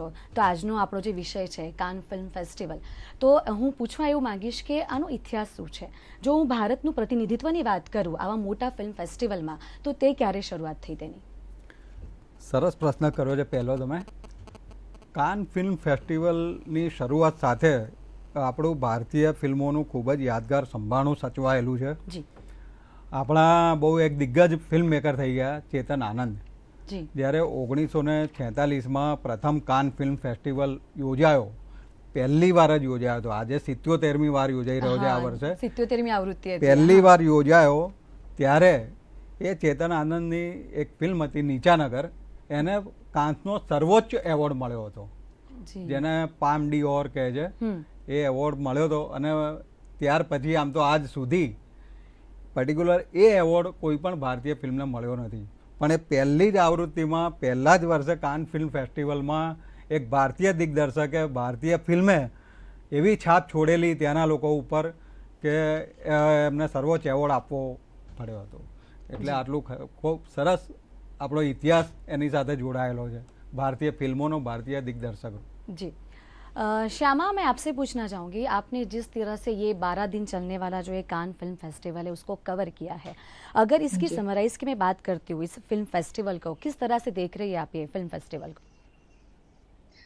છો. તો આજનો આપણો જે વિષય છે કાન ફિલ્મ ફેસ્ટિવલ તો હું પૂછવા એવું માંગીશ કે આનો ઇતિહાસ શું છે? જો હું ભારતનું પ્રતિનિધિત્વની વાત કરું આવા મોટા ફિલ્મ ફેસ્ટિવલમાં તો તે ક્યારે શરૂઆત થઈ તેની? સરસ પ્રશ્ન કર્યો છે પહેલો તમે. કાન ફિલ્મ ફેસ્ટિવલની શરૂઆત સાથે આપણું ભારતીય ફિલ્મોનું ખૂબ જ યાદગાર સંભાળણું સચવાયેલું છે. જી. આપણા બહુ એક દિગ્ગજ ફિલ્મ મેકર થઈ ગયા ચેતન આનંદ. જ્યારે ઓગણીસો ને છેતાલીસમાં પ્રથમ કાન ફિલ્મ ફેસ્ટિવલ યોજાયો પહેલી વાર જ યોજાયો હતો. આજે સિત્યોતેરમી વાર યોજાઈ રહ્યો છે આ વર્ષે. સિત્યોતેરમી આવૃત્તિ પહેલી વાર યોજાયો ત્યારે એ ચેતન આનંદની એક ફિલ્મ હતી નીચાનગર. એને કાંસનો સર્વોચ્ચ એવોર્ડ મળ્યો હતો. જેને પામ ડી ઓર કહે છે. એ એવોર્ડ મળ્યો હતો અને ત્યાર પછી આમ તો આજ સુધી પર્ટિક્યુલર એ એવોર્ડ કોઈ પણ ભારતીય ફિલ્મને મળ્યો નથી. પણ એ પહેલી જ આવૃત્તિમાં પહેલા જ વર્ષે કાન ફિલ્મ ફેસ્ટિવલમાં એક ભારતીય દિગ્દર્શકે ભારતીય ફિલ્મે એવી છાપ છોડેલી ત્યાંના લોકો ઉપર કે એમને સર્વોચ્ચ એવોર્ડ આપવો પડ્યો હતો. એટલે આટલું ખૂબ સરસ આપણો ઇતિહાસ એની સાથે જોડાયેલો છે. ભારતીય ફિલ્મોનો ભારતીય દિગ્દર્શકો जी अ, श्यामा मैं आपसे पूछना चाहूँगी आपने जिस तरह से ये बारह दिन चलने वाला जो ये कान फ़िल्म फेस्टिवल है उसको कवर किया है। अगर इसकी समराइज की मैं बात करती हूँ इस फ़िल्म फेस्टिवल को किस तरह से देख रही है आप ये फ़िल्म फेस्टिवल को?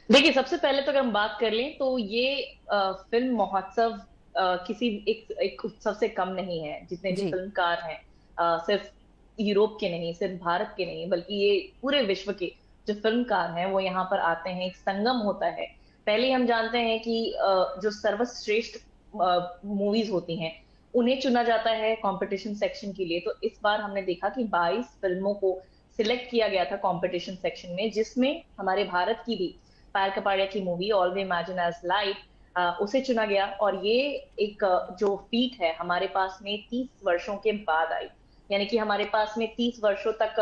देखिए सबसे पहले तो अगर हम बात कर लें तो ये अ, फ़िल्म महोत्सव किसी एक एक उत्सव से कम नहीं है जितने भी। फिल्मकार हैं। सिर्फ़ यूरोप के नहीं सिर्फ़ भारत के नहीं बल्कि ये पूरे विश्व के जो फिल्मकार हैं वो यहाँ पर आते हैं एक संगम होता है। पहले हम जानते हैं कि जो सर्वश्रेष्ठ मूवीज़ होती हैं, उन्हें चुना जाता है कंपटीशन सेक्शन के लिए। तो इस बार हमने देखा कि 22 फ़िल्मों को सिलेक्ट किया गया था कंपटीशन सेक्शन में, जिसमें हमारे भारत की भी, पायल कपाड़िया की movie all we imagine as light उसे चुना गया। और ये एक जो फीट है, हमारे पास में 30 वर्षों के बाद आई। यानी कि हमारे पास में 30 वर्षों तक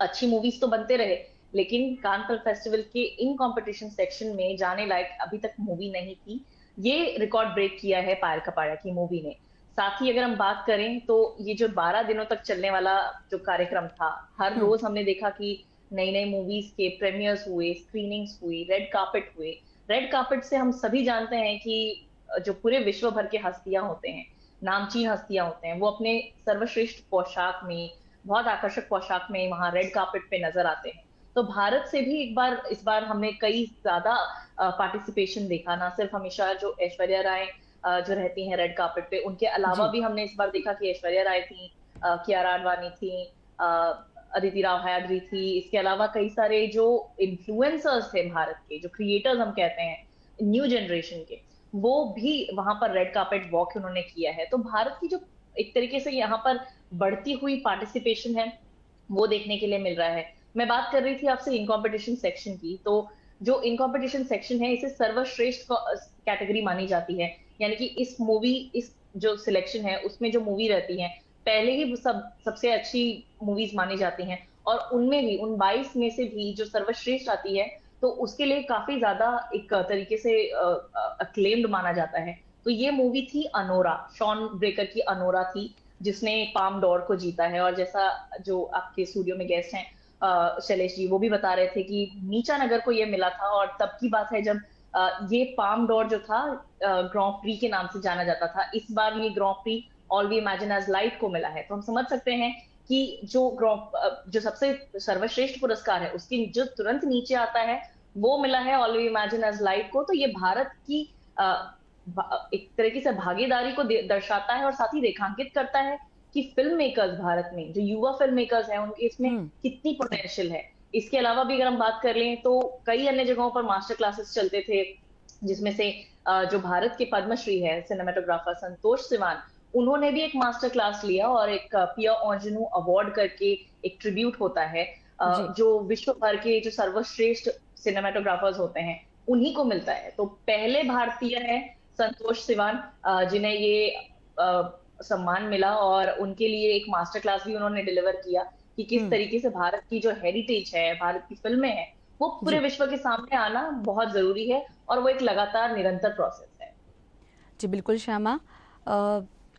अच्छी मूवीज़ तो बनते रहे लेकिन कान फ़िल्म फेस्टिवल के इन कंपटीशन सेक्शन में जाने लायक अभी तक मूवी नहीं थी। ये रिकॉर्ड ब्रेक किया है पायल कपाड़िया की मूवी ने। साथ ही अगर हम बात करें तो ये जो 12 दिनों तक चलने वाला जो कार्यक्रम था हर हम्म। रोज हमने देखा कि नई नई मूवीज़ के प्रीमियर्स हुए स्क्रीनिंग्स हुई रेड कार्पेट हुए। रेड कार्पेट से हम सभी जानते हैं कि जो पूरे विश्व भर के हस्तियाँ होते हैं नामचीन हस्तियाँ होते हैं वो अपने सर्वश्रेष्ठ पोशाक में बहुत आकर्षक पोशाक में वहाँ रेड कार्पेट पे नज़र आते हैं। तो भारत से भी एक बार इस बार हमने कई ज़्यादा पार्टिसिपेशन देखा ना सिर्फ़ हमेशा जो ऐश्वर्या राय जो रहती हैं रेड कार्पेट पे उनके अलावा भी हमने इस बार देखा कि ऐश्वर्या राय थी कियारा आडवाणी थी अदिति राव हैडरी थी इसके अलावा कई सारे जो इन्फ्लुएंसर्स थे भारत के जो क्रिएटर्स हम कहते हैं न्यू जनरेशन के वो भी वहाँ पर रेड कार्पेट वॉक उन्होंने किया है। तो भारत की जो एक तरीके से यहाँ पर बढ़ती हुई पार्टिसिपेशन है वो देखने के लिए मिल रहा है। मैं बात कर रही थी आपसे इन कॉम्पिटिशन सेक्शन की तो जो इन कॉम्पिटिशन सेक्शन है, इसे सर्वश्रेष्ठ कैटेगरी मानी जाती है। यानी कि इस मूवी इस जो सिलेक्शन है, उसमें जो मूवी रहती है, पहले ही सब, सबसे अच्छी मूवीज़ मानी जाती हैं। और उनमें भी, उन 22 में से भी जो सर्वश्रेष्ठ आती है तो उसके लिए काफ़ी ज़्यादा एक तरीके से अक्लेम्ड माना जाता है। तो ये मूवी थी अनोरा शॉन ब्रेकर की अनोरा थी, जिसने पाम डोर को जीता है। और जैसा जो आपके स्टूडियो में गेस्ट हैं शैलेश जी, वो भी बता रहे थे कि नीचा नगर को ये मिला था और तब की बात है जब ये पाम डोर जो था ग्रॉ प्री के नाम से जाना जाता था, इस बार ये Grand Prix all we imagine as light को मिला है। तो हम समझ सकते हैं कि जो ग्रॉ जो सबसे सर्वश्रेष्ठ पुरस्कार है, उसके जो तुरंत नीचे आता है, वो मिला है all we imagine as light को। तो ये भारत की एक तरीके से भागीदारी को दर्शाता है और साथ ही रेखांकित करता है। कि फ़िल्म मेकर्स भारत में जो युवा फ़िल्म मेकर्स हैं उनके इसमें हम्म। कितनी पोटेंशियल है? इसके अलावा भी अगर हम बात कर लें तो कई अन्य जगहों पर मास्टर क्लासेस चलते थे जिसमें से जो भारत के पद्मश्री है सिनेमाटोग्राफर संतोष सिवान उन्होंने भी एक मास्टर क्लास लिया और एक पिया ओंजनू अवार्ड करके एक ट्रिब्यूट होता है। जो। विश्व भर के जो सर्वश्रेष्ठ सिनेमाटोग्राफर्स होते हैं उन्हीं को मिलता है। तो पहले भारतीय है संतोष सिवान जिन्हें ये सम्मान मिला और उनके लिए एक मास्टर क्लास भी उन्होंने डिलीवर किया कि किस हम्म। तरीके से भारत की जो हेरिटेज है भारत की फ़िल्में हैं वो पूरे विश्व के सामने आना बहुत ज़रूरी है और वो एक लगातार निरंतर प्रोसेस है। जी बिल्कुल श्यामा।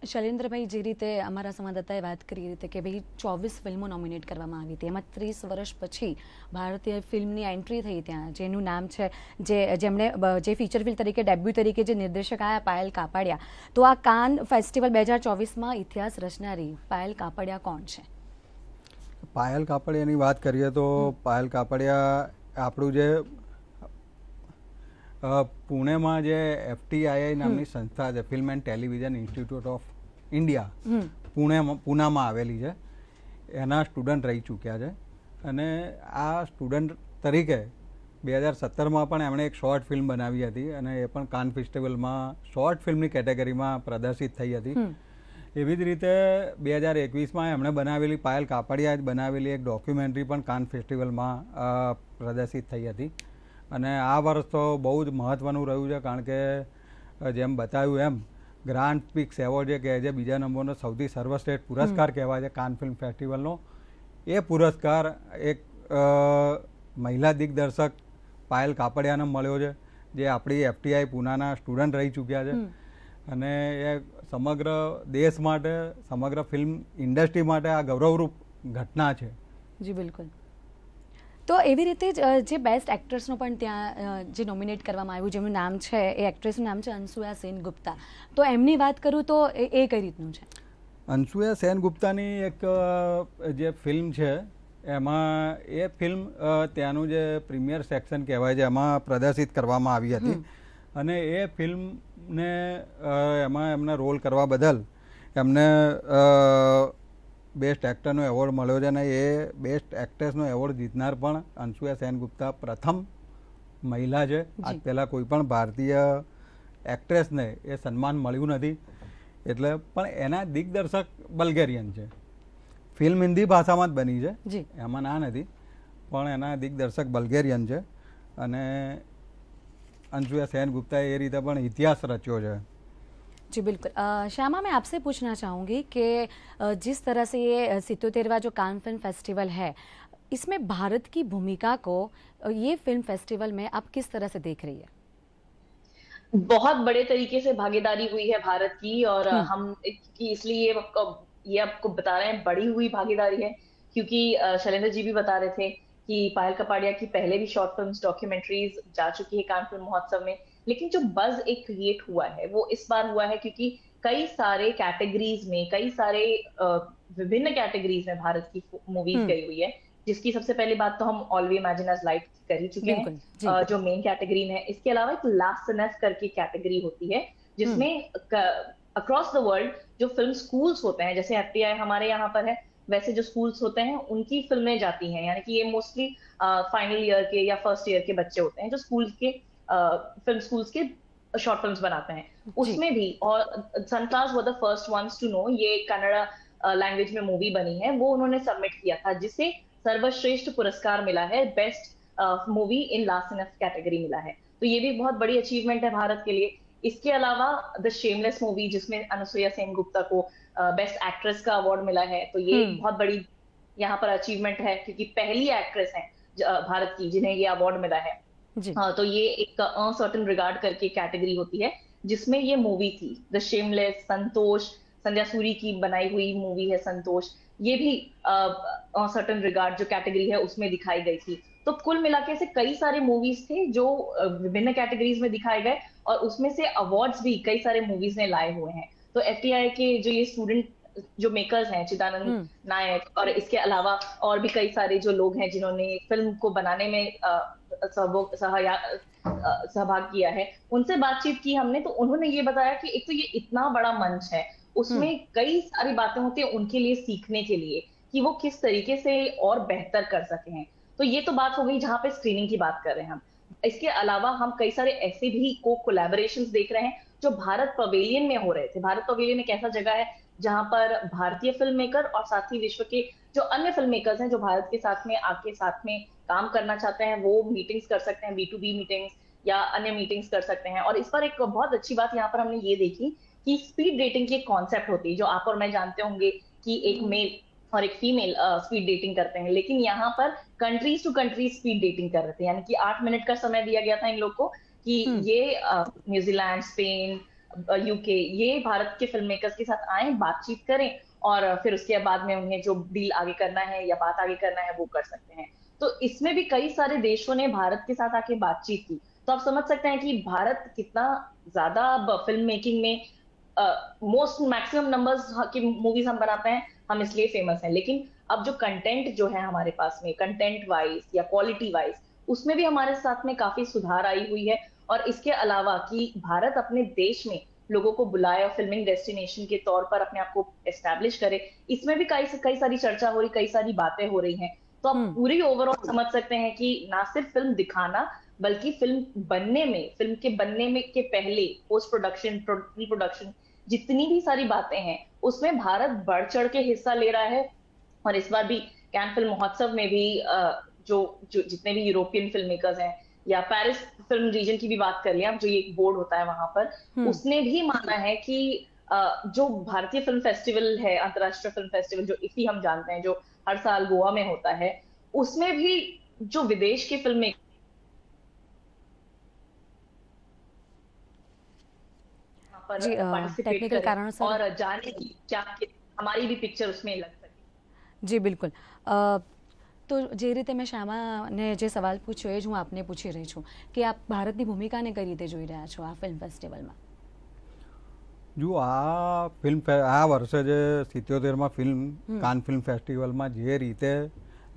શૈલેન્દ્રભાઈ, જે રીતે અમારા સંવાદદાતાએ વાત કરી રીતે કે ભાઈ ચોવીસ ફિલ્મો નોમિનેટ કરવામાં આવી હતી, એમાં ત્રીસ વર્ષ પછી ભારતીય ફિલ્મની એન્ટ્રી થઈ ત્યાં, જેનું નામ છે, જે, જેમણે જે ફીચર ફિલ્મ તરીકે ડેબ્યુ તરીકે જે નિર્દેશક આયા, પાયલ કાપડિયા. તો આ કાન ફેસ્ટિવલ બે હજાર ચોવીસમાં ઇતિહાસ રચનારી પાયલ કાપડિયા કોણ છે? પાયલ કાપડિયાની વાત કરીએ તો પાયલ કાપડિયા આપણું જે પુણેમાં જે એફટીઆઈ નામની સંસ્થા છે film and television institute of India પુણેમાં પૂનામાં આવેલી છે. એના સ્ટુડન્ટ રહી ચૂક્યા છે. અને આ સ્ટુડન્ટ તરીકે બે હજાર સત્તરમાં પણ એમણે એક શોર્ટ ફિલ્મ બનાવી હતી અને એ પણ કાન ફેસ્ટિવલમાં શોર્ટ ફિલ્મની કેટેગરીમાં પ્રદર્શિત થઈ હતી. એવી જ રીતે બે હજાર એકવીસમાં એમણે બનાવેલી પાયલ કાપડિયા બનાવેલી એક ડોક્યુમેન્ટરી પણ કાન ફેસ્ટિવલમાં પ્રદર્શિત થઈ હતી. અને આ વર્ષ તો બહુ જ મહત્ત્વનું રહ્યું છે કારણ કે જેમ બતાવ્યું એમ ગ્રાન્ડ પિક્સ એવોર્ડ જે કહે છે બીજા નંબરનો સૌથી સર્વશ્રેષ્ઠ પુરસ્કાર કહેવાય છે કાન ફિલ્મ ફેસ્ટિવલનો. એ પુરસ્કાર એક મહિલા દિગ્દર્શક પાયલ કાપડિયાને મળ્યો છે જે આપણી એફટીઆઈ પૂનાના સ્ટુડન્ટ રહી ચૂક્યા છે. અને એ સમગ્ર દેશ માટે સમગ્ર ફિલ્મ ઇન્ડસ્ટ્રી માટે આ ગૌરવરૂપ ઘટના છે. જી બિલકુલ. તો એવી રીતે જ જે બેસ્ટ એક્ટ્રેસનું પણ ત્યાં જે નોમિનેટ કરવામાં આવ્યું જેમનું નામ છે એ એક્ટ્રેસનું નામ છે અનસુયા સેન ગુપ્તા. તો એમની વાત કરું તો એ એ કઈ રીતનું છે? અનસુયા સેન ગુપ્તાની એક જે ફિલ્મ છે એમાં એ ફિલ્મ ત્યાંનું જે પ્રીમિયર સેક્શન કહેવાય છે એમાં પ્રદર્શિત કરવામાં આવી હતી. અને એ ફિલ્મને એમાં એમને રોલ કરવા બદલ એમને બેસ્ટ એક્ટરનો એવોર્ડ મળ્યો છે અને એ બેસ્ટ એક્ટ્રેસનો એવોર્ડ જીતનાર પણ અનસુયા સેનગુપ્તા પ્રથમ મહિલા છે. આજ પહેલાં કોઈ પણ ભારતીય એક્ટ્રેસને એ સન્માન મળ્યું નથી. એટલે પણ એના દિગ્દર્શક બલ્ગેરિયન છે. ફિલ્મ હિન્દી ભાષામાં જ બની છે. એમાં ના નથી પણ એના દિગ્દર્શક બલ્ગેરિયન છે. અને અંશુયા સેન ગુપ્તાએ એ રીતે પણ ઇતિહાસ રચ્યો છે. जी बिल्कुल। श्यामा मैं आपसे पूछना चाहूँगी कि जिस तरह से ये सितोतेरवा जो कान फ़िल्म फेस्टिवल है इसमें भारत की भूमिका को ये फ़िल्म फेस्टिवल में आप किस तरह से देख रही है? बहुत बड़े तरीके से भागीदारी हुई है भारत की और हम्म। हम कि इसलिए ये आपको ये आपको बता रहे हैं बड़ी हुई भागीदारी है। क्योंकि शैलेंद्र जी भी बता रहे थे कि पायल कपाड़िया की पहले भी शॉर्ट फिल्म्स डॉक्यूमेंट्रीज जा चुकी है कान फ़िल्म महोत्सव में। लेकिन जो बज एक क्रिएट हुआ है वो इस बार हुआ है क्योंकि कई सारे कैटेगरीज में कई सारे विभिन्न कैटेगरीज में भारत की मूवीज़ हम्म। गई हुई है जिसकी सबसे पहली बात तो हम all we imagine as light कर ही चुके हैं। जी। मेन कैटेगरी में है इसके अलावा एक लास्ट नस करके कैटेगरी होती है जिसमें अक्रॉस द वर्ल्ड जो फ़िल्म स्कूल्स होते हैं जैसे एफटीआई हमारे यहाँ पर है वैसे जो स्कूल्स होते हैं उनकी फ़िल्में जाती हैं। यानी कि ये मोस्टली फाइनल ईयर के या फ़र्स्ट ईयर के बच्चे होते हैं जो स्कूल के फ़िल्म स्कूल्स के शॉर्ट फिल्म्स बनाते हैं। उसमें भी और sunflowers were the first ones to know ये कन्नड़ा लैंग्वेज में मूवी बनी है। वो उन्होंने सबमिट किया था जिसे सर्वश्रेष्ठ पुरस्कार मिला है best movie in last in category मिला है। तो ये भी बहुत बड़ी अचीवमेंट है भारत के लिए। इसके अलावा द शेमलेस मूवी जिसमें अनुसुईया सेन गुप्ता को बेस्ट uh, एक्ट्रेस का अवार्ड मिला है तो ये हम्म। बहुत बड़ी यहाँ पर अचीवमेंट है क्योंकि पहली एक्ट्रेस है भारत की जिन्हें ये अवार्ड मिला है। हाँ तो ये एक अनसर्टन रिगार्ड करके कैटेगरी होती है, जिसमें ये मूवी थी। द शेमलेस संतोष, संध्या सूरी की बनाई हुई मूवी है संतोष। ये भी अनसर्टन रिगार्ड जो कैटेगरी है, उसमें दिखाई गई थी। तो कुल मिलाके से कई सारे मूवीज़ थे जो विभिन्न कैटेगरीज में दिखाए गए और उसमें से अवार्ड्स भी कई सारे मूवीज़ ने लाए हुए हैं। तो एफटीआई के जो ये स्टूडेंट जो मेकर्स हैं चिदानंद हम्म। नायक और इसके अलावा और भी कई सारे जो लोग हैं जिन्होंने फ़िल्म को बनाने में सहभोग- सहभाग किया है उनसे बातचीत की हमने तो उन्होंने ये बताया कि एक तो ये इतना बड़ा मंच है उसमें कई सारी बातें होती है उनके लिए सीखने के लिए कि वो किस तरीके से और बेहतर कर सके हैं। तो ये तो बात हो गई जहाँ पे स्क्रीनिंग की बात कर रहे हैं हम। इसके अलावा हम कई सारे ऐसे भी को कोलेबोरेशन देख रहे हैं जो भारत पवेलियन में हो रहे थे। भारत पवेलियन एक ऐसा जगह है जहाँ पर भारतीय फ़िल्म मेकर और साथ ही विश्व के जो अन्य फ़िल्म मेकर्स हैं जो भारत के साथ में आपके साथ में काम करना चाहते हैं वो मीटिंग्स कर सकते हैं बी टू बी मीटिंग्स या अन्य मीटिंग्स कर सकते हैं। और इस पर एक बहुत अच्छी बात यहाँ पर हमने ये देखी कि स्पीड डेटिंग की एक कॉन्सेप्ट होती है जो आप और मैं जानते होंगे कि एक मेल और एक फीमेल स्पीड डेटिंग करते हैं। लेकिन यहाँ पर countries to countries speed dating कर रहे थे। यानी कि आठ मिनट का समय दिया गया था इन लोग को कि हम्म। ये न्यूजीलैंड स्पेन यूके ये, भारत के फ़िल्म मेकर्स के साथ आए, बातचीत करें और फिर उसके बाद में उन्हें जो डील आगे करना है या बात आगे करना है वो कर सकते हैं। तो इसमें भी कई सारे देशों ने भारत के साथ आके बातचीत की। तो आप समझ सकते हैं कि भारत कितना ज़्यादा अब फ़िल्म मेकिंग में मोस्ट मैक्सिमम नंबर्स की मूवीज़ हम बनाते हैं, हम इसलिए फ़ेमस हैं। लेकिन अब जो कंटेंट जो है हमारे पास में कंटेंट वाइज या क्वालिटी वाइज उसमें भी हमारे साथ में काफ़ी सुधार आई हुई है और इसके अलावा कि भारत अपने देश में लोगों को बुलाए और फिल्मिंग डेस्टिनेशन के तौर पर अपने आप को एस्टेब्लिश करे इसमें भी कई कई सारी चर्चा हो रही कई सारी बातें हो रही हैं तो आप हम्म। पूरी ओवरऑल समझ सकते हैं कि ना सिर्फ़ फ़िल्म दिखाना बल्कि फ़िल्म बनने में फ़िल्म के बनने में के पहले पोस्ट प्रोडक्शन प्री प्रोडक्शन जितनी भी सारी बातें हैं उसमें भारत बढ़ चढ़ के हिस्सा ले रहा है और इस बार भी कैन फ़िल्म महोत्सव में भी जो जो जितने भी यूरोपियन फ़िल्म मेकर्स हैं या पेरिस फ़िल्म रीजन की भी बात कर लिया जो ये एक बोर्ड होता है वहाँ पर हम्म। उसने भी माना है कि जो भारतीय फ़िल्म फेस्टिवल है अंतर्राष्ट्रीय फ़िल्म फेस्टिवल जो इफी हम जानते हैं जो हर साल गोवा में होता है उसमें भी जो विदेश की फ़िल्म जी टेक्निकल कारण और जाने की क्या हमारी भी पिक्चर उसमें लग सके। जी बिल्कुल। आ, તો જે રીતે મેં શ્યામાને જે સવાલ પૂછ્યો એ જ હું આપને પૂછી રહી છું કે આપ ભારતની ભૂમિકાને કઈ રીતે જોઈ રહ્યા છો આ ફિલ્મ ફેસ્ટિવલમાં જો આ ફિલ્મ આ વર્ષે જે સિત્યોતેરમાં ફિલ્મ કાન ફિલ્મ ફેસ્ટિવલમાં જે રીતે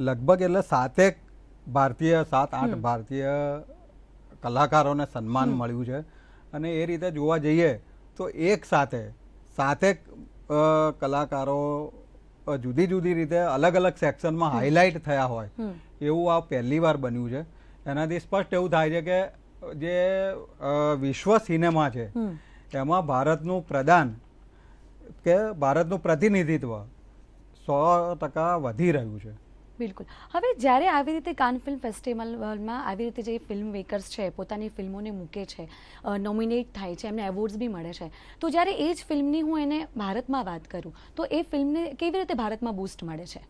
લગભગ એટલે સાતેક ભારતીય સાત આઠ ભારતીય કલાકારોને સન્માન મળ્યું છે અને એ રીતે જોવા જઈએ તો એક સાથે સાતેક કલાકારો જુદી જુદી રીતે અલગ અલગ સેક્શનમાં હાઇલાઇટ થયા હોય. એવું આ પહેલી વાર બન્યું છે. એનાથી સ્પષ્ટ એવું થાય છે કે જે વિશ્વ સિનેમા છે એમાં ભારતનું પ્રદાન કે ભારતનું પ્રતિનિધિત્વ સો ટકા વધી રહ્યું છે. બિલકુલ. હવે જ્યારે આવી રીતે કાન ફિલ્મ ફેસ્ટિવલમાં આવી રીતે જે ફિલ્મ મેકર્સ છે, પોતાની ફિલ્મોને મૂકે છે નોમિનેટ થાય છે, એમને એવોર્ડ્સ બી મળે છે, તો જ્યારે એ જ ફિલ્મની હું એને ભારતમાં વાત કરું, તો એ ફિલ્મને કેવી રીતે ભારતમાં બૂસ્ટ મળે છે?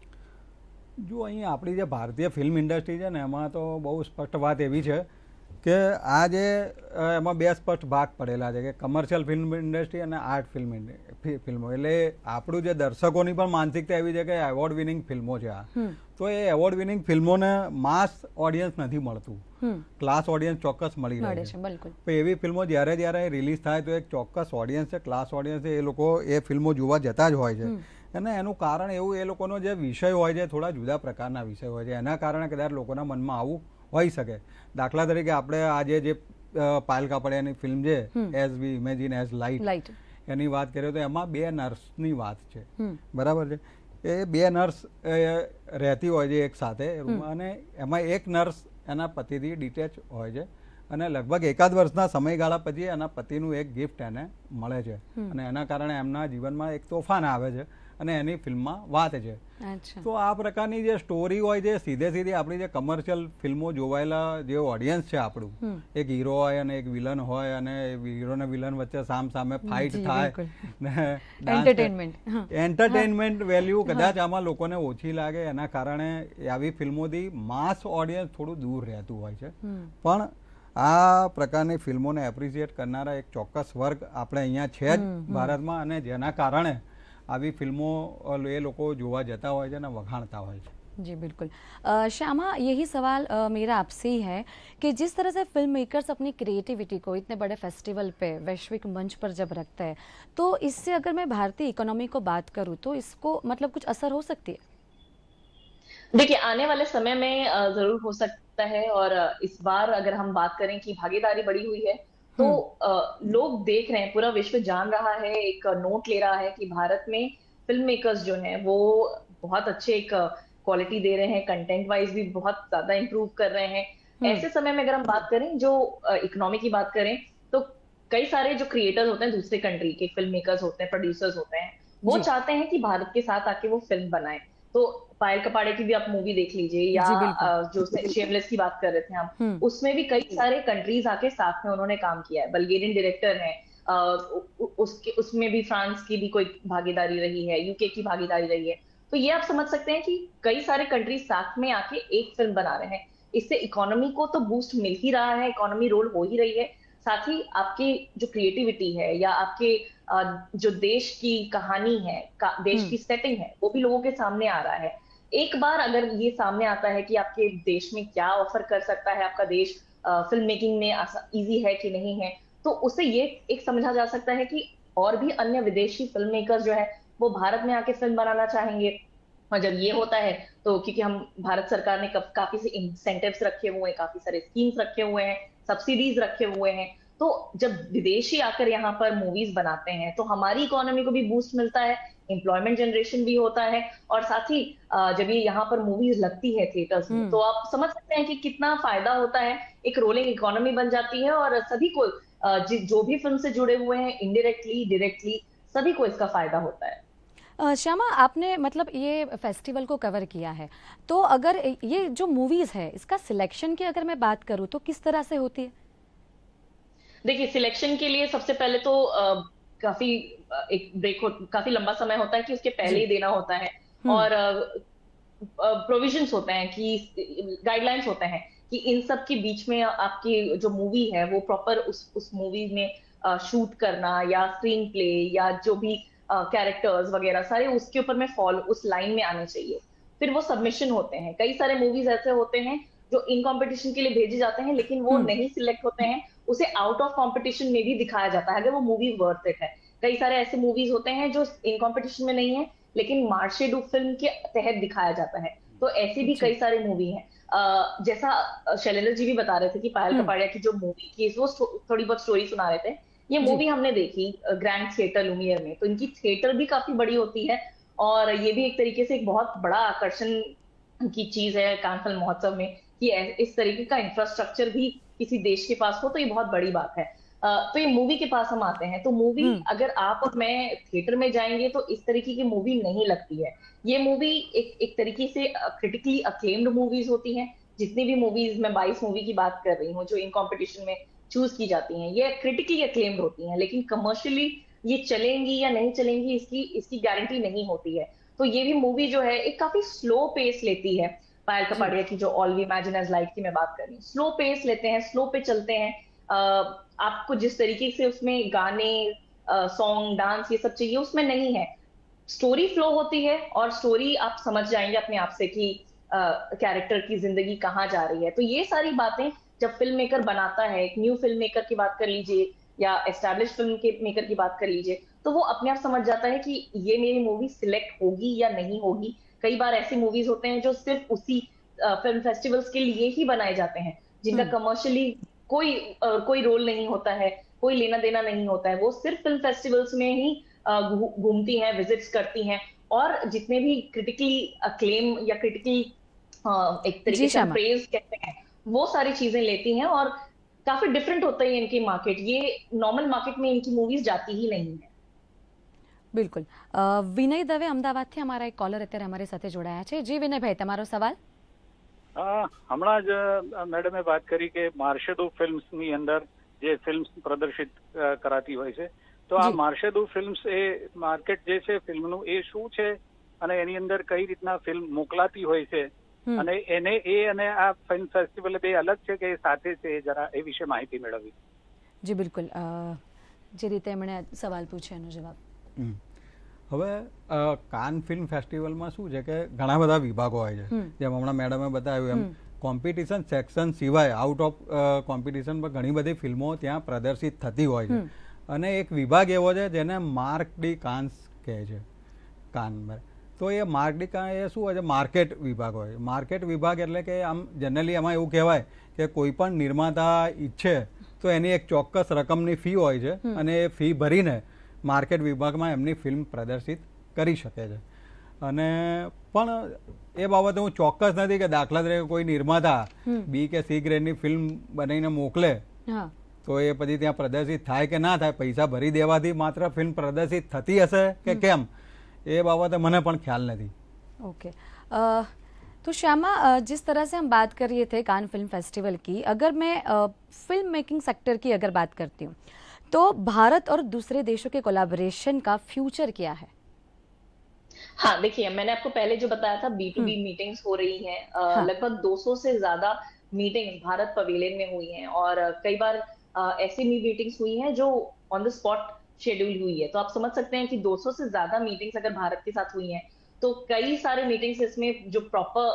જો અહીં આપણી જે ભારતીય ફિલ્મ ઇન્ડસ્ટ્રી છે ને, એમાં તો બહુ સ્પષ્ટ વાત એવી છે કે આ જે એમાં બે સ્પષ્ટ ભાગ પડેલા છે કે કમર્શિયલ ફિલ્મ ઇન્ડસ્ટ્રી અને આર્ટ ફિલ્મ ફિલ્મો. એટલે આપણું જે દર્શકોની પણ માનસિકતા એવી છે કે એવોર્ડ વિનિંગ ફિલ્મો છે આ. તો એ એવોર્ડ વિનિંગ ફિલ્મોને માસ ઓડિયન્સ નથી મળતું. ક્લાસ ઓડિયન્સ ચોક્કસ મળી રહે છે. તો એવી ફિલ્મો જ્યારે જ્યારે રિલીઝ થાય તો એક ચોક્કસ ઓડિયન્સ છે. ક્લાસ ઓડિયન્સ એ લોકો એ ફિલ્મો જોવા જતા જ હોય છે. અને એનું કારણ એવું એ લોકોનો જે વિષય હોય છે થોડા જુદા પ્રકારના વિષય હોય છે. એના કારણે કદાચ લોકોના મનમાં આવું હોઈ શકે. દાખલા તરીકે આપણે આજે જે પાયલ કાપડિયાની ફિલ્મ છે as we imagine as light એની વાત કરીએ તો એમાં બે નર્સની વાત છે. બરાબર છે? એ બે નર્સ રહેતી હોય છે એક સાથે અને એમાં એક નર્સ એના પતિથી ડિટેચ હોય છે. અને લગભગ એકાદ વર્ષના સમયગાળા પછી એના પતિનું એક ગિફ્ટ એને મળે છે. અને એના કારણે એમના જીવનમાં એક તોફાન આવે છે. અને એની ફિલ્મમાં વાત છે. તો આ પ્રકારની જે સ્ટોરી હોય છે સીધે સીધી આપણી જે કમર્શિયલ ફિલ્મો જોવાયેલા જે ઓડિયન્સ છે આપણું એક હીરો હોય અને એક વિલન હોય અને હીરો ને વિલન વચ્ચે સામ સામે ફાઇટ થાય. એન્ટરટેનમેન્ટ એન્ટરટેનમેન્ટ વેલ્યુ કદાચ આમાં લોકોને ઓછી લાગે એના કારણે આવી ફિલ્મોથી માસ ઓડિયન્સ થોડું દૂર રહેતું હોય છે. પણ આ પ્રકારની ફિલ્મોને એપ્રિશિએટ કરનારા એક ચોક્કસ વર્ગ આપણે અહીંયા છે જ ભારતમાં અને જેના કારણે આવી ફિલ્મો એ લોકો જોવા જતા હોય છે અને વખાણતા હોય છે जी बिल्कुल श्यामा यही सवाल आ, मेरा आपसे ही है कि जिस तरह से फिल्म मेकर्स अपनी क्रिएटिविटी को इतने बड़े फेस्टिवल पे वैश्विक मंच पर जब रखते हैं तो इससे अगर मैं भारतीय इकोनॉमी को बात करूं तो इसको मतलब कुछ असर हो सकती है देखिए आने वाले समय में जरूर हो सकता है और इस बार अगर हम बात करें कि भागीदारी बढ़ी हुई है तो लोग देख रहे हैं पूरा विश्व जान रहा है एक नोट ले रहा है कि भारत में फ़िल्म मेकर्स जो हैं वो बहुत अच्छे एक क्वालिटी दे रहे हैं कंटेंट वाइज भी बहुत ज़्यादा इंप्रूव कर रहे हैं। ऐसे समय में अगर हम बात करें जो इकोनॉमी की बात करें तो कई सारे जो क्रिएटर्स होते हैं दूसरे कंट्री के फ़िल्म मेकर्स होते हैं प्रोड्यूसर्स होते हैं वो चाहते हैं कि भारत के साथ आके वो फ़िल्म बनाए। तो पायल कपाड़े की भी आप मूवी देख लीजिए या जो शेमलेस की बात कर रहे थे हम उसमें भी कई सारे कंट्रीज़ आके साथ में उन्होंने काम किया है। बल्गेरियन डायरेक्टर है उसके उसमें भी फ्रांस की भी कोई भागीदारी रही है यूके की भागीदारी रही है। तो ये आप समझ सकते हैं कि कई सारे कंट्रीज़ साथ में आके एक फ़िल्म बना रहे हैं। इससे इकोनॉमी को तो बूस्ट मिल ही रहा है इकोनॉमी रोल हो ही रही है। साथ ही आपकी जो क्रिएटिविटी है या आपके जो देश की कहानी है देश हम्म। की सेटिंग है वो भी लोगों के सामने आ रहा है। एक बार अगर ये सामने आता है कि आपके देश में क्या ऑफ़र कर सकता है, आपका देश फ़िल्म मेकिंग में इजी है कि नहीं है तो उसे ये एक समझा जा सकता है कि और भी अन्य विदेशी फ़िल्म मेकर जो है, वो भारत में आके फ़िल्म बनाना चाहेंगे। और जब ये होता है तो क्योंकि हम भारत सरकार ने काफ़ी से इंसेंटिव्स रखे हुए हैं, काफ़ी सारे स्कीम्स रखे हुए हैं सब्सिडीज रखे हुए हैं तो जब विदेशी आकर यहाँ पर मूवीज़ बनाते हैं तो हमारी इकोनॉमी को भी बूस्ट मिलता है एम्प्लॉयमेंट जनरेशन भी होता है और साथ ही जब ये यहाँ पर मूवीज़ लगती है थिएटर्स में हम्म। तो आप समझ सकते हैं कि कितना फ़ायदा होता है एक रोलिंग इकोनॉमी बन जाती है और सभी को जो भी फ़िल्म से जुड़े हुए हैं इनडायरेक्टली डायरेक्टली सभी को इसका फ़ायदा होता है श्यामा आपने मतलब ये फेस्टिवल को कवर किया है तो अगर ये जो मूवीज़ है इसका सिलेक्शन की अगर मैं बात करूँ तो किस तरह से होती है देखिए सिलेक्शन के लिए सबसे पहले तो आ, काफ़ी एक ब्रेक हो काफ़ी लंबा समय होता है कि उसके पहले ही देना होता है। हम्म। और प्रोविजंस होते हैं कि गाइडलाइंस होते हैं कि इन सब के बीच में आपकी जो मूवी है वो प्रॉपर उस उस मूवी में शूट करना या स्क्रीन प्ले या जो भी कैरेक्टर्स वगैरह सारे उसके ऊपर में फॉलो उस लाइन में आने चाहिए। फिर वो सबमिशन होते हैं। कई सारे मूवीज़ ऐसे होते हैं जो इन कॉम्पिटिशन के लिए भेजे जाते हैं लेकिन वो हम्म। नहीं सिलेक्ट होते हैं। उसे आउट ऑफ़ कॉम्पिटिशन में भी दिखाया जाता है अगर वो मूवी वर्थ इट है। कई सारे ऐसे मूवीज़ होते हैं जो इन कॉम्पिटिशन में नहीं है लेकिन मार्शेडू फ़िल्म के तहत दिखाया जाता है। तो ऐसे भी कई सारे मूवी हैं। जैसा शैलेंद्र जी भी बता रहे थे कि पायल हम्म। कपाड़िया की जो मूवी की वो थोड़ी बहुत स्टोरी सुना रहे थे। ये मूवी हमने देखी ग्रैंड थिएटर लुमियर में। तो इनकी थिएटर भी काफ़ी बड़ी होती है और ये भी एक तरीके से एक बहुत बड़ा आकर्षण की चीज़ है कान फ़िल्म महोत्सव में कि इस तरीके का इंफ्रास्ट्रक्चर भी किसी देश के पास हो तो ये बहुत बड़ी बात है। तो ये मूवी के पास हम आते हैं। तो मूवी हम्म। अगर आप और मैं थिएटर में जाएँगे तो इस तरीके की मूवी नहीं लगती है। ये मूवी एक एक तरीके से क्रिटिकली अक्लेम्ड मूवीज़ होती हैं। जितनी भी मूवीज़ मैं बाईस मूवी की बात कर रही हूँ जो इन कॉम्पिटिशन में चूज़ की जाती हैं ये क्रिटिकली अक्लेम्ड होती हैं। लेकिन कमर्शियली ये चलेंगी या नहीं चलेंगी इसकी इसकी गारंटी नहीं होती है। तो ये भी मूवी जो है एक काफ़ी स्लो पेस लेती है। पायल कपाड़िया की जो all we imagine as life की मैं बात कर रही हूँ। स्लो पेस लेते हैं स्लो पे चलते हैं। आपको जिस तरीके से उसमें गाने सॉन्ग डांस ये सब चाहिए उसमें नहीं है। स्टोरी फ्लो होती है और स्टोरी आप समझ जाएँगे अपने आप से कि कैरेक्टर की ज़िंदगी कहाँ जा रही है। तो ये सारी बातें जब फ़िल्म मेकर बनाता है एक न्यू फ़िल्म मेकर की बात कर लीजिए या एस्टेब्लिश फ़िल्म के मेकर की बात कर लीजिए तो वो अपने आप समझ जाता है कि ये मेरी मूवी सिलेक्ट होगी या नहीं होगी। कई बार ऐसी मूवीज़ होते हैं जो सिर्फ़ उसी फ़िल्म फेस्टिवल्स के लिए ही बनाए जाते हैं जिनका कमर्शियली हम्म। कोई कोई रोल नहीं होता है कोई लेना देना नहीं होता है वो सिर्फ़ फ़िल्म फेस्टिवल्स में ही घूमती हैं विजिट्स करती हैं और जितने भी क्रिटिकली अक्लेम या क्रिटिकली एक तरीके से प्रेज कहते हैं वो सारी चीज़ें लेती हैं और काफ़ी डिफरेंट होता है इनकी मार्केट ये नॉर्मल मार्केट में इनकी मूवीज़ जाती ही नहीं है બિલકુલ. વિનય દવે અમદાવાદથી અમારા એક કોલર અત્યારે અમારી સાથે જોડાયા છે. જી વિનયભાઈ તમારો સવાલ? હમણાં જ મેડમે વાત કરી કે માર્શેદુ ફિલ્મ્સની અંદર જે ફિલ્મ્સ પ્રદર્શિત કરાતી હોય છે. તો આ માર્શેદુ ફિલ્મ્સ એ માર્કેટ જે છે ફિલ્મનું એ શું છે? અને એની અંદર કઈ રીતના ફિલ્મ મોકલાતી હોય છે? અને એને એ અને આ ફિલ્મ ફેસ્ટિવલ બે અલગ છે કે સાથે છે જરા એ વિશે માહિતી મેળવવી? જી બિલકુલ. જે રીતે એમણે સવાલ પૂછ્યો એનો જવાબ. હવે કાન ફિલ્મ ફેસ્ટિવલમાં શું છે કે ઘણા બધા વિભાગો હોય છે. જેમ હમણાં મેડમે બતાવ્યું એમ કોમ્પિટિશન સેક્શન સિવાય આઉટ ઓફ કોમ્પિટિશન પર ઘણી બધી ફિલ્મો ત્યાં પ્રદર્શિત થતી હોય છે. અને એક વિભાગ એવો છે જેને માર્ક ડી કાન્સ કહે છે કાન તો એ માર્કેટિકા એ શું હોય છે? માર્કેટ વિભાગ હોય. માર્કેટ વિભાગ એટલે કે આમ જનરલી એમાં એવું કહેવાય કે કોઈ પણ નિર્માતા ઈચ્છે તો એની એક ચોક્કસ રકમની ફી હોય છે અને એ ફી ભરીને માર્કેટ વિભાગમાં એમની ફિલ્મ પ્રદર્શિત કરી શકે છે અને પણ એ બાબતે હું ચોક્કસ નથી કે દાખલા તરીકે કોઈ નિર્માતા બી કે સી ગ્રેડની ફિલ્મ બનાવીને મોકલે તો એ પછી ત્યાં પ્રદર્શિત થાય કે ના થાય પૈસા ભરી દેવાથી માત્ર ફિલ્મ પ્રદર્શિત થતી હશે કે કેમ ये बाबत मैंने पण ख्याल नहीं ओके तो श्यामा जिस तरह से हम बात कर रहे थे कान फिल्म फेस्टिवल की अगर मैं फिल्म मेकिंग सेक्टर की अगर बात करती हूँ तो भारत और दूसरे देशों के कोलाबोरेशन का फ्यूचर क्या है? हाँ देखिए मैंने आपको पहले जो बताया था बी टू बी मीटिंग्स हो रही हैं हाँ. लगभग 200 से ज़्यादा मीटिंग्स भारत पवेलियन में हुई हैं और कई बार ऐसी मीटिंग्स हुई हैं जो ऑन द स्पॉट शेड्यूल हुई है। तो आप समझ सकते हैं कि 200 से ज़्यादा मीटिंग्स अगर भारत के साथ हुई हैं तो कई सारे मीटिंग्स इसमें जो प्रॉपर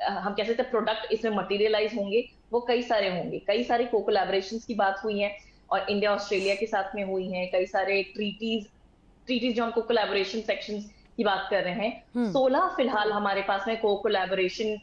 हम कह सकते हैं प्रोडक्ट इसमें मटेरियलाइज होंगे वो कई सारे होंगे। कई सारे को कोलैबोरेशन की बात हुई है और इंडिया ऑस्ट्रेलिया के साथ में हुई है कई सारे ट्रीटीज ट्रीटीज जो हमको कोलैबोरेशन सेक्शन की बात कर रहे हैं। हम्म। सोलह फ़िलहाल हमारे पास में को कोलैबोरेशन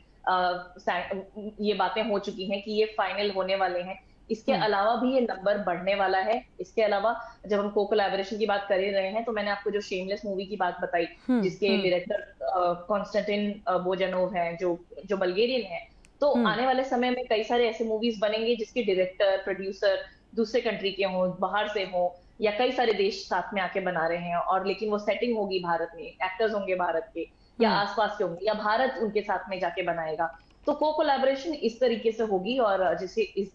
ये बातें हो चुकी हैं कि ये फाइनल होने वाले हैं। इसके हम्म। अलावा भी ये नंबर बढ़ने वाला है। इसके अलावा जब हम को कोलैबोरेशन की बात कर ही रहे हैं तो मैंने आपको जो शेमलेस मूवी की बात बताई हम्म, जिसके डायरेक्टर कॉन्स्टेंटिन बोजनोव है जो जो बल्गेरियन है। तो आने वाले समय में कई सारे ऐसे मूवीज़ बनेंगे जिसके डायरेक्टर प्रोड्यूसर दूसरे कंट्री के हों बाहर से हों या कई सारे देश साथ में आके बना रहे हैं और लेकिन वो सेटिंग होगी भारत में एक्टर्स होंगे भारत के या हम्म। आसपास के होंगे या भारत उनके साथ में जाके बनाएगा तो को कोलैबोरेशन इस तरीके से होगी और जैसे इस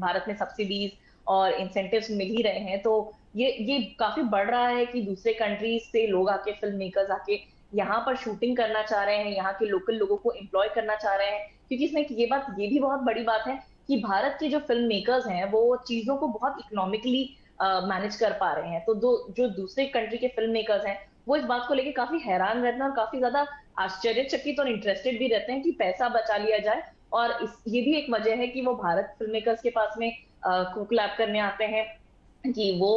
भारत में सब्सिडीज और इंसेंटिव्स मिल ही रहे हैं तो ये ये काफ़ी बढ़ रहा है कि दूसरे कंट्रीज़ से लोग आके फ़िल्म मेकर्स आके यहाँ पर शूटिंग करना चाह रहे हैं यहाँ के लोकल लोगों को एम्प्लॉय करना चाह रहे हैं क्योंकि इसमें ये बात ये भी बहुत बड़ी बात है कि भारत के जो फ़िल्म मेकर्स हैं वो चीज़ों को बहुत इकोनॉमिकली मैनेज कर पा रहे हैं। तो दो जो दूसरे कंट्री के फ़िल्म मेकर्स हैं वो इस बात को लेकर काफ़ी हैरान रहते हैं और काफ़ी ज़्यादा आश्चर्यचकित और इंटरेस्टेड भी रहते हैं कि पैसा बचा लिया जाए। और इस ये भी एक वजह है कि वो भारत फ़िल्म मेकर्स के पास में कोलैब करने आते हैं कि वो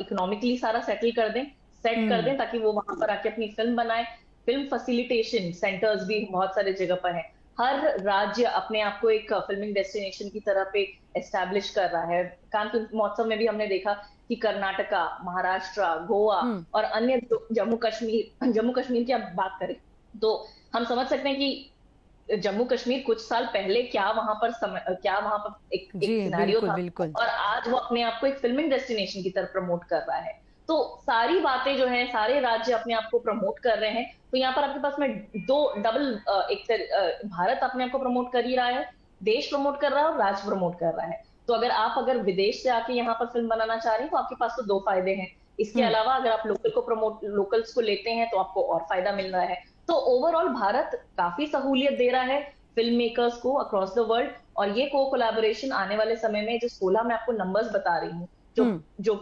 इकोनॉमिकली सारा सेटल कर दें सेट कर हम्म। दें ताकि वो वहाँ पर आके अपनी फ़िल्म बनाए। फ़िल्म फैसिलिटेशन सेंटर्स भी बहुत सारे जगह पर हैं। हर राज्य अपने आप को एक फिल्मिंग डेस्टिनेशन की तरह पे एस्टेब्लिश कर रहा है कानपुर महोत्सव में भी हमने देखा कि कर्नाटका महाराष्ट्र गोवा हम्म। और अन्य जम्मू कश्मीर जम्मू कश्मीर की आप बात करें तो हम समझ सकते हैं कि जम्मू कश्मीर कुछ साल पहले क्या वहाँ पर समय क्या वहाँ पर एक, एक सिनेरियो था बिल्कुल। और आज वो अपने आप को एक फिल्मिंग डेस्टिनेशन की तरफ़ प्रमोट कर रहा है तो सारी बातें जो है सारे राज्य अपने आप को प्रमोट कर रहे हैं। तो यहाँ पर आपके पास में दो डबल एक तर, भारत अपने आप को प्रमोट कर ही रहा है देश प्रमोट कर रहा है और राज्य प्रमोट कर रहा है। तो अगर आप अगर विदेश से आके यहाँ पर फ़िल्म बनाना चाह रहे हैं तो आपके पास तो दो फ़ायदे हैं। इसके हम्म। अलावा अगर आप लोकल को प्रमोट लोकल्स को लेते हैं तो आपको और फ़ायदा मिल रहा है। तो ओवरऑल भारत काफ़ी सहूलियत दे रहा है फ़िल्म मेकर्स को अक्रॉस द वर्ल्ड और ये को कोलैबोरेशन आने वाले समय में जो सोलह मैं आपको नंबर्स बता रही हूँ जो हम्म। जो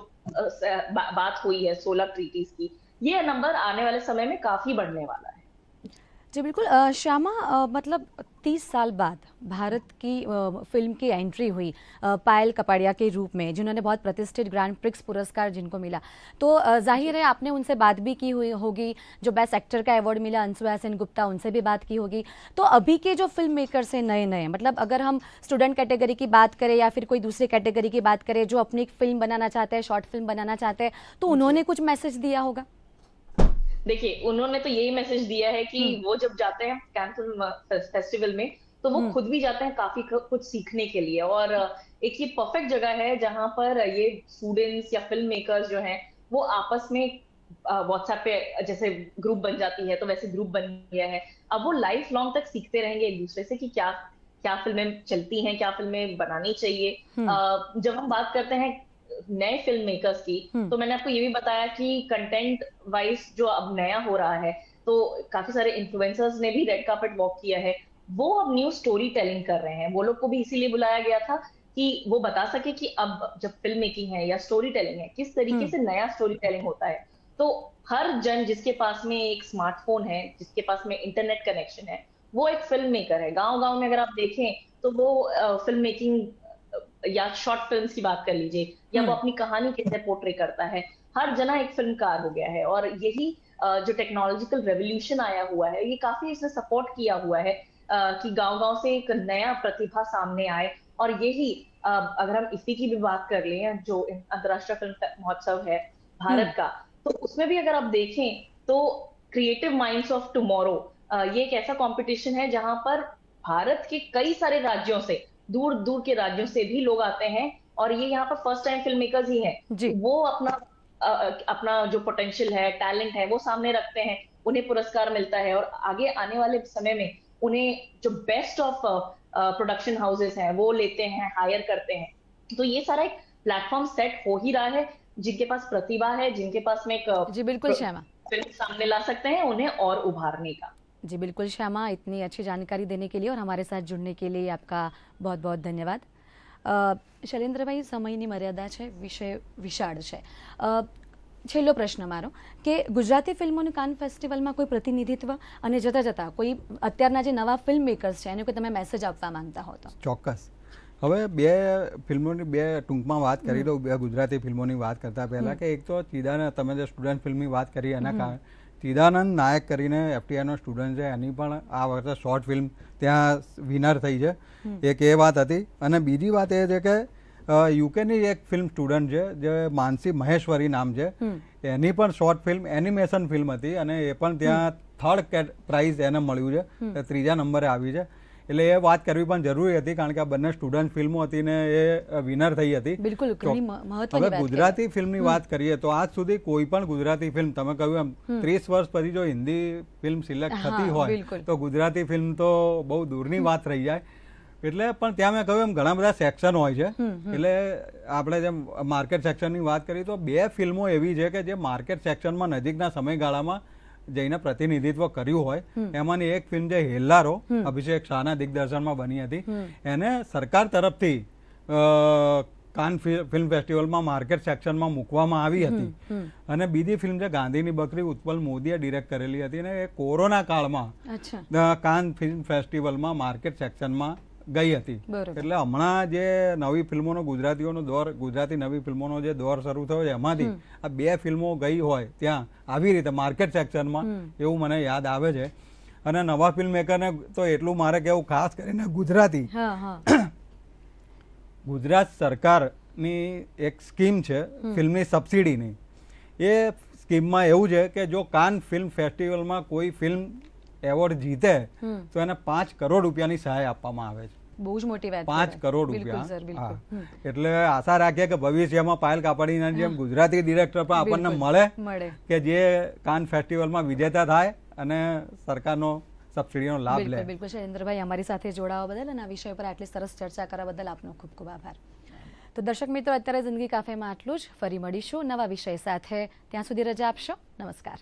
बात हुई है सोलह ट्रीटीज की ये नंबर आने वाले समय में काफ़ी बढ़ने वाला है जी बिल्कुल। श्यामा मतलब तीस साल बाद भारत की आ, फ़िल्म की एंट्री हुई पायल कपाड़िया के रूप में जिन्होंने बहुत प्रतिष्ठित ग्रैंड प्रिक्स पुरस्कार जिनको मिला। तो ज़ाहिर है आपने उनसे बात भी की हुई होगी जो बेस्ट एक्टर का अवार्ड मिला अंशुआ सेन गुप्ता उनसे भी बात की होगी। तो अभी के जो फ़िल्म मेकर्स हैं नए नए मतलब अगर हम स्टूडेंट कैटेगरी की बात करें या फिर कोई दूसरी कैटेगरी की बात करें जो अपनी फ़िल्म बनाना चाहते हैं शॉर्ट फ़िल्म बनाना चाहते हैं तो उन्होंने कुछ मैसेज दिया होगा? देखिए उन्होंने तो यही मैसेज दिया है कि हम्म। वो जब जाते हैं कैंसल फेस्टिवल में तो वो हम्म। खुद भी जाते हैं काफ़ी कुछ सीखने के लिए और एक ये परफेक्ट जगह है जहाँ पर ये स्टूडेंट्स या फ़िल्म मेकर्स जो हैं वो आपस में व्हाट्सएप पे जैसे ग्रुप बन जाती है तो वैसे ग्रुप बन गया है अब वो लाइफ लॉन्ग तक सीखते रहेंगे एक दूसरे से कि क्या क्या फ़िल्में चलती हैं क्या फ़िल्में बनानी चाहिए हम्म। जब हम बात करते हैं नए फ़िल्म मेकर्स की हम्म। तो मैंने आपको ये भी बताया कि कंटेंट वाइज जो अब नया हो रहा है तो काफ़ी सारे इन्फ्लुएंसर्स ने भी रेड कार्पेट वॉक किया है वो अब न्यू स्टोरी टेलिंग कर रहे हैं वो लोग को भी इसीलिए बुलाया गया था कि वो बता सके कि अब जब फ़िल्म मेकिंग है या स्टोरी टेलिंग है किस तरीके हम्म। से नया स्टोरी टेलिंग होता है तो हर जन जिसके पास में एक स्मार्टफ़ोन है जिसके पास में इंटरनेट कनेक्शन है वो एक फ़िल्म मेकर है गाँव गाँव में अगर आप देखें तो वो फ़िल्म मेकिंग या शॉर्ट फिल्म्स की बात कर लीजिए या वो हम्म। अपनी कहानी कैसे पोर्ट्रे करता है हर जना एक फिल्मकार हो गया है और यही जो टेक्नोलॉजिकल रेवोल्यूशन आया हुआ है ये काफ़ी इसने सपोर्ट किया हुआ है कि गाँव गाँव से एक नया प्रतिभा सामने आए और यही अगर हम इसी की भी बात कर लें जो अंतरराष्ट्रीय फ़िल्म महोत्सव है भारत हम्म। का तो उसमें भी अगर आप देखें तो क्रिएटिव माइंड्स ऑफ़ टुमारो ये एक ऐसा कंपटीशन है जहाँ पर भारत के कई सारे राज्यों से दूर दूर के राज्यों से भी लोग आते हैं और ये यहाँ पर फ़र्स्ट टाइम फ़िल्म मेकर्स ही। हैं वो अपना आ, अपना जो पोटेंशियल है टैलेंट है वो सामने रखते हैं उन्हें पुरस्कार मिलता है और आगे आने वाले समय में उन्हें जो बेस्ट ऑफ़ प्रोडक्शन हाउसेस हैं वो लेते हैं हायर करते हैं। तो ये सारा एक प्लेटफॉर्म सेट हो ही रहा है जिनके पास प्रतिभा है जिनके पास में एक जी बिल्कुल श्यामा। फ़िल्म सामने ला सकते हैं उन्हें और उभारने का। जी बिल्कुल श्यामा इतनी अच्छी जानकारी देने के लिए और हमारे साथ जुड़ने के लिए आपका बहुत बहुत धन्यवाद અ, શૈલેન્દ્રભાઈ સમયની મર્યાદા છે વિષય વિશાળ છે અ, છેલ્લો પ્રશ્ન મારો કે ગુજરાતી ફિલ્મોનું કાન ફેસ્ટિવલમાં કોઈ પ્રતિનિધિત્વ અને જતા જતા કોઈ અત્યારના જે નવા ફિલ્મ મેકર્સ છે એને કોઈ તમે મેસેજ આપવા માંગતા હો તો ચોક્કસ હવે બે ફિલ્મોની બે ટૂંકમાં વાત કરી દઉં બે ગુજરાતી ફિલ્મોની વાત કરતા પહેલા કે એક તો ચિદાનંદ તમે જે સ્ટુડન્ટ ફિલ્મની વાત કરી એના કારણે ચિદાનંદ નાયક કરીને એફટીઆઈનો સ્ટુડન્ટ છે. એની પણ આ વખતે શોર્ટ ફિલ્મ ત્યાં વિનર થઈ છે. એક એ વાત હતી. અને બીજી વાત એ છે કે યુકેની એક ફિલ્મ સ્ટુડન્ટ છે જે માનસી મહેશ્વરી નામ છે. એની પણ શોર્ટ ફિલ્મ એનિમેશન ફિલ્મ હતી અને એ પણ ત્યાં થર્ડ પ્રાઇઝ એને મળ્યું છે. ત્રીજા નંબરે આવી છે. એટલે એ વાત કરવી પણ જરૂરી હતી કારણ કે આ બંને સ્ટુડન્ટ ફિલ્મો હતી ને એ વિનર થઈ હતી. બિલકુલ હવે ગુજરાતી ફિલ્મની વાત કરીએ તો આજ સુધી કોઈ પણ ગુજરાતી ફિલ્મ તમે કહ્યું એમ ત્રીસ વર્ષ પછી જો હિન્દી ફિલ્મ સિલેક્ટ થતી હોય તો ગુજરાતી ફિલ્મ તો બહુ દૂરની વાત રહી જાય. એટલે પણ ત્યાં મેં કહ્યું એમ ઘણા બધા સેક્શન હોય છે. એટલે આપણે જેમ માર્કેટ સેક્શનની વાત કરી તો બે ફિલ્મો એવી છે કે જે માર્કેટ સેક્શનમાં નજીકના સમયગાળામાં જઈને પ્રતિનિધિત્વ કર્યું હોય એમાંની એક ફિલ્મ જે હેલ્લારો અભિષેક શાહના દિગ્દર્શનમાં બની હતી. એને સરકાર તરફથી કાન ફિલ્મ ફેસ્ટિવલમાં માર્કેટ સેક્શનમાં મૂકવામાં આવી હતી. અને બીજી ફિલ્મ જે ગાંધીની બકરી ઉત્પલ મોદીએ ડિરેક્ટ કરેલી હતી અને એ કોરોના કાળમાં કાન ફિલ્મ ફેસ્ટિવલમાં માર્કેટ સેક્શનમાં ગઈ હતી. એટલે હમણાં જે નવી ફિલ્મોનો ગુજરાતીઓનો દોર ગુજરાતી નવી ફિલ્મોનો જે દોર શરૂ થયો છે એમાંથી આ બે ફિલ્મો ગઈ હોય ત્યાં આવી રીતે માર્કેટ સેક્શનમાં એવું મને યાદ આવે છે. અને નવા ફિલ્મ મેકરને તો એટલું મારે કેવું ખાસ કરીને ગુજરાતી. ગુજરાત સરકારની એક સ્કીમ છે ફિલ્મની સબસિડીની. એ સ્કીમમાં એવું છે કે જો કાન ફિલ્મ ફેસ્ટિવલમાં કોઈ ફિલ્મ એવોર્ડ જીતે તો એને પાંચ કરોડ રૂપિયાની સહાય આપવામાં આવે છે. બહુ જ મોટી વાત પાંચ કરોડ રૂપિયા. એટલે આશા રાખીએ કે ભવિષ્યમાં પાયલ કાપડીના જેમ ગુજરાતી ડિરેક્ટર પણ આપણને. મળે કે જે કાન ફેસ્ટિવલમાં વિજેતા થાય અને સરકારનો સબસિડીનો લાભ લે. બિલકુલ. બિલકુલ શૈલેન્દ્રભાઈ અમારી સાથે જોડાવા બદલ અને આ વિષય પર આટલી સરસ ચર્ચા કરવા બદલ આપનો ખૂબ ખૂબ આભાર. તો દર્શક મિત્રો અત્યારે જિંદગી કાફેમાં આટલું જ. ફરી મળીશું નવા વિષય સાથે. ત્યાં સુધી રજા આપશો. નમસ્કાર.